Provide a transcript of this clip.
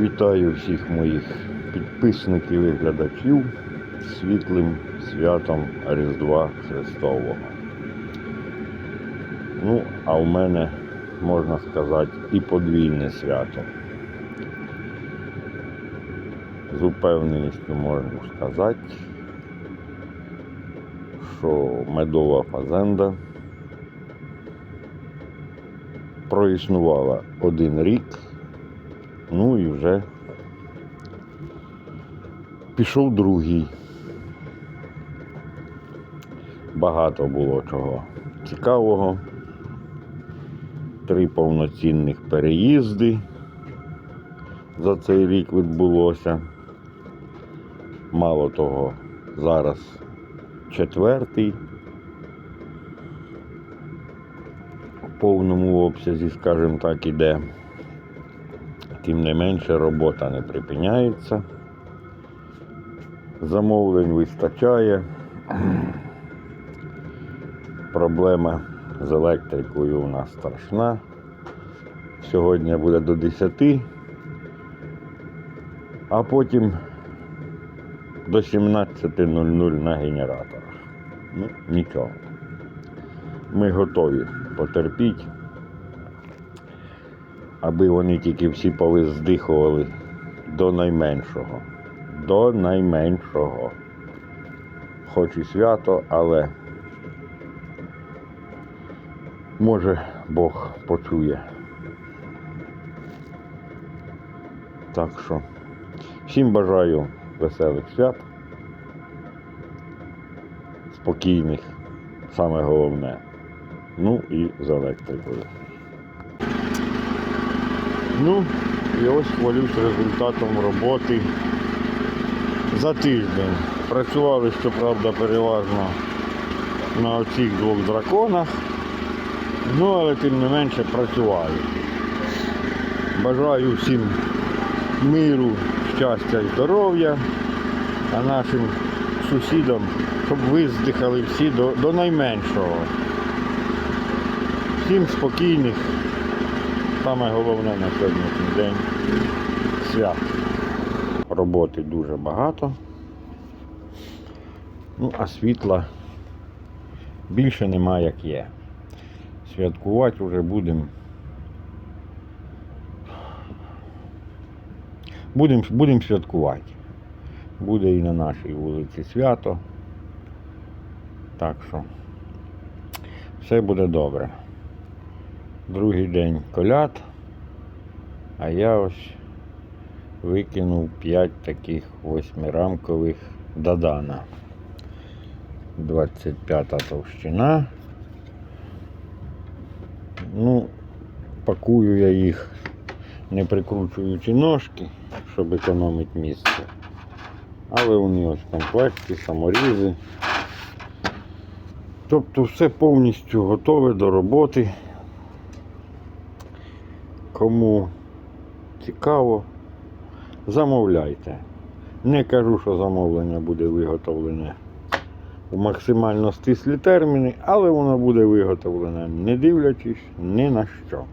Вітаю всіх моїх підписників і глядачів світлим святом Різдва Христового. Ну, а в мене, можна сказати, і подвійне свято. З упевненістю можна сказати, що медова фазенда проіснувала один рік. Ну і вже пішов другий. Багато було чого цікавого. Три повноцінних переїзди за цей рік відбулося. Мало того, зараз четвертий в повному обсязі, скажімо так, іде. Тим не менше робота не припиняється. Замовлень вистачає. Проблема з електрикою у нас страшна. Сьогодні буде до 10, а потім до 17.00 на генераторах. Ну, нічого. Ми готові потерпіть аби вони тільки всі повиздихували до найменшого. До найменшого. Хоч і свято, але може Бог почує. Так що всім бажаю веселих свят, спокійних, саме головне. Ну і з електрикою. Ну, і ось хвалюсь результатом роботи за тиждень. Працювали, щоправда, переважно на оцих двох драконах. Ну, але тим не менше працювали. Бажаю всім миру, щастя і здоров'я, а нашим сусідам, щоб виздихали всі до, до найменшого. Всім спокійних. Саме головне на сьогоднішній день свят. Роботи дуже багато. Ну, а світла більше нема як є. Святкувати вже будемо. Будемо будем святкувати. Буде і на нашій вулиці свято. Так що все буде добре. Другий день коляд, а я ось викинув 5 таких восьмирамкових дадана. 25 товщина. Ну, пакую я їх, не прикручуючи ножки, щоб економити місце. Але вони ось в комплекті, саморізи. Тобто все повністю готове до роботи. Кому цікаво, замовляйте. Не кажу, що замовлення буде виготовлене у максимально стислі терміни, але воно буде виготовлене, не дивлячись ні на що.